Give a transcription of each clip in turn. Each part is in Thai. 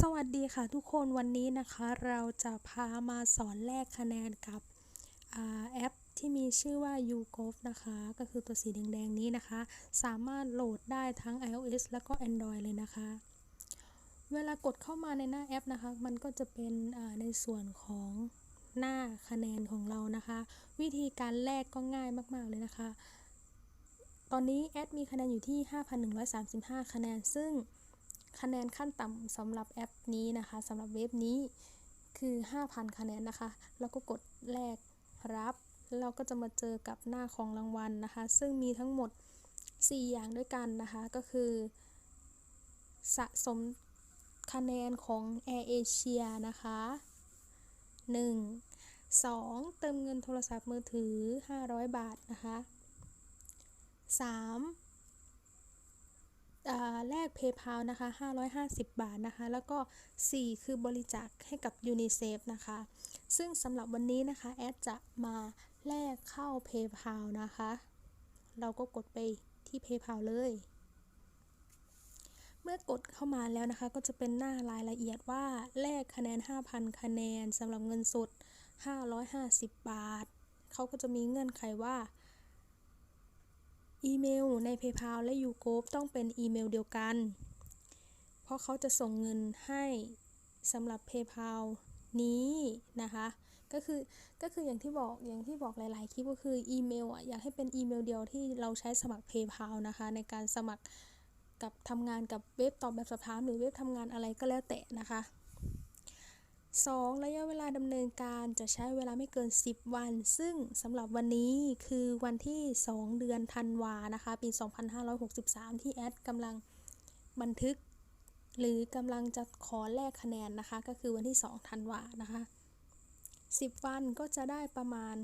สวัสดีค่ะทุกคนวันนี้นะคะเราจะพามาสอนแลกคะแนนกับแอปที่มีชื่อว่า YouGov นะคะ ก็คือตัวสีแดงๆนี้นะคะ สามารถโหลดได้ทั้ง iOS แล้วก็ Android เลยนะคะ เวลากดเข้ามาในหน้าแอปนะคะ มันก็จะเป็นในส่วนของหน้าคะแนนของเรานะคะ วิธีการแลกก็ง่ายมากๆเลยนะคะ ตอนนี้แอดมีคะแนนอยู่ที่ 5,135 คะแนนซึ่ง คะแนนขั้นต่ำสำหรับแอปนี้นะคะสำหรับเว็บนี้คือ 5,000 คะแนนนะคะแล้วก็กดแลกรับ เราก็จะมาเจอกับหน้าของรางวัลนะคะ ซึ่งมีทั้งหมด 4 อย่างด้วยกันนะคะ ก็คือ สะสมคะแนนของ Air Asia นะคะ 1 2 เติมเงินโทรศัพท์มือถือ 500 บาทนะคะ 3 แลก PayPal นะคะ 550 บาทนะคะ แล้วก็ 4 คือบริจาคให้กับยูนิเซฟนะคะ ซึ่งสำหรับวันนี้นะคะ แอดจะมาแลกเข้า PayPal นะคะ เราก็กดไปที่ PayPal เลย เมื่อกดเข้ามาแล้วนะคะ ก็จะเป็นหน้ารายละเอียดว่าแลกคะแนน 5,000 คะแนนสำหรับเงินสด 550 บาท เขาก็จะมีเงื่อนไขว่า อีเมลใน PayPal และ u g o v ต้องเป็นอีเมลเดียวกัน เพราะเขาจะส่งเงินให้สำหรับ PayPal นี้นะคะ ก็คือก็คืออย่างที่บอกอย่างที่บอกหลายๆคลิปก็คืออีเมลอะอยากให้เป็นอีเมลเดียวที่เราใช้สมัคร PayPal นะคะ ในการสมัครกับทำงานกับเว็บตอบแบบสอบถามหรือเว็บทำงานอะไรก็แล้วแต่นะคะ 2. ระยะเวลาดำเนินการจะใช้เวลาไม่เกิน 10 วัน ซึ่งสำหรับวันนี้คือวันที่ 2 เดือนธันวานะคะ ปี 2563 ที่แอดกำลังบันทึก หรือกำลังจะขอแลกคะแนนนะคะ ก็คือวันที่ 2 ธันวานะคะ 10 วันก็จะได้ประมาณ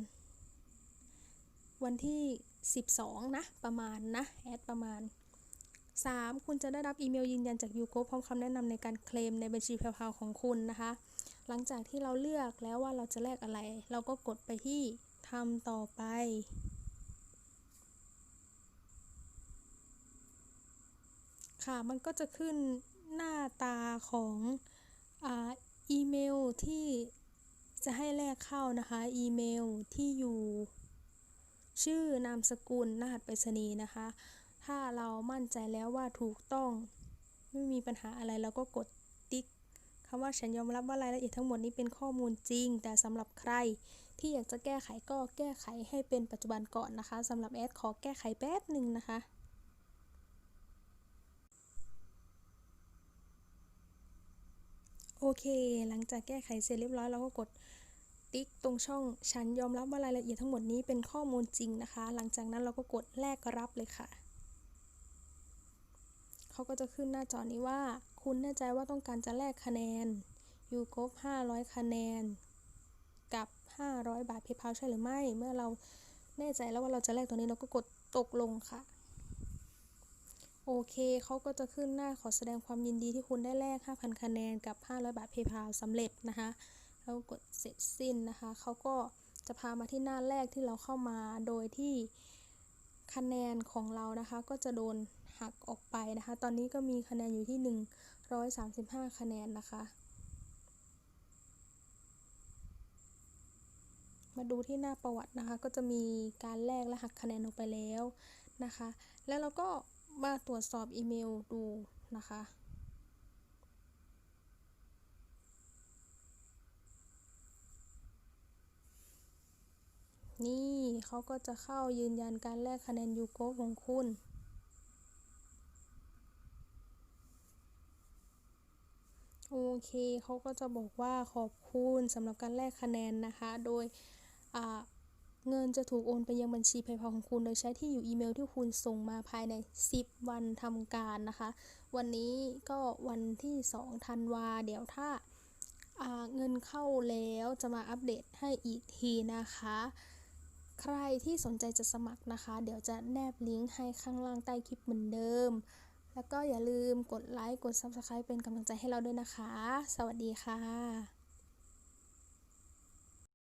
วันที่ 12 นะ ประมาณนะ แอดประมาณ 3. คุณจะได้รับอีเมลยืนยันจากยูโกพร้อมคำแนะนำในการเคลมในบัญชีเพลาของคุณนะคะ หลังจากที่เราเลือกแล้วว่าเราจะแลกอะไร เราก็กดไปที่ทำต่อไป ค่ะ มันก็จะขึ้นหน้าตาของอีเมลที่จะให้แลกเข้านะคะ อีเมลที่อยู่ชื่อนามสกุลรหัสไปรษณีย์นะคะ ถ้าเรามั่นใจแล้วว่าถูกต้อง ไม่มีปัญหาอะไรเราก็กดติ๊ก คำว่าฉันยอมรับว่ารายละเอียดทั้งหมดนี้เป็นข้อมูลจริง แต่สำหรับใครที่อยากจะแก้ไขก็แก้ไขให้เป็นปัจจุบันก่อนนะคะสำหรับแอดขอแก้ไขแป๊บหนึ่งนะคะโอเค หลังจากแก้ไขเสร็จเรียบร้อยเราก็กดติ๊กตรงช่อง ฉันยอมรับว่ารายละเอียดทั้งหมดนี้เป็นข้อมูลจริงนะคะ หลังจากนั้นเราก็กดแลกรับเลยค่ะ เขาก็จะขึ้นหน้าจอนี้ว่า คุณแน่ใจว่าต้องการจะแลกคะแนนยูครบ500 คะแนน กับ 500 บาทเพย์พาใช่หรือไม่ เมื่อเราแน่ใจแล้วว่าเราจะแลกตัวนี้เราก็กดตกลงค่ะโอเค เขาก็จะขึ้นหน้าขอแสดงความยินดีที่คุณได้แลก 5,000 คะแนนกับ 500 บาทเพย์พาสำเร็จนะคะ แล้วกดเสร็จสิ้นนะคะ เขาก็จะพามาที่หน้าแรกที่เราเข้ามา โดยที่ คะแนนของเรานะคะ ก็จะโดนหักออกไปนะคะ ตอนนี้ก็มีคะแนนอยู่ที่ 135 คะแนนนะคะ มาดูที่หน้าประวัตินะคะ ก็จะมีการแลกและหักคะแนนออกไปแล้วนะคะ แล้วเราก็มาตรวจสอบอีเมลดูนะคะ นี่เขาก็จะเข้ายืนยันการแลกคะแนนยูโกของคุณโอเคเขาก็จะบอกว่าขอบคุณสำหรับการแลกคะแนนนะคะ โดยเงินจะถูกโอนไปยังบัญชีเพย์พาของคุณโดยใช้ที่อยู่อีเมลที่คุณส่งมาภายใน 10 วันทำการนะคะ วันนี้ก็วันที่2ธันวาเดี๋ยวถ้าเงินเข้าแล้วจะมาอัปเดตให้อีกทีนะคะ ใครที่สนใจจะสมัครนะคะ เดี๋ยวจะแนบลิงก์ให้ข้างล่างใต้คลิปเหมือนเดิม แล้วก็อย่าลืมกดไลค์ กด Subscribe เป็นกำลังใจให้เราด้วยนะคะ สวัสดีค่ะ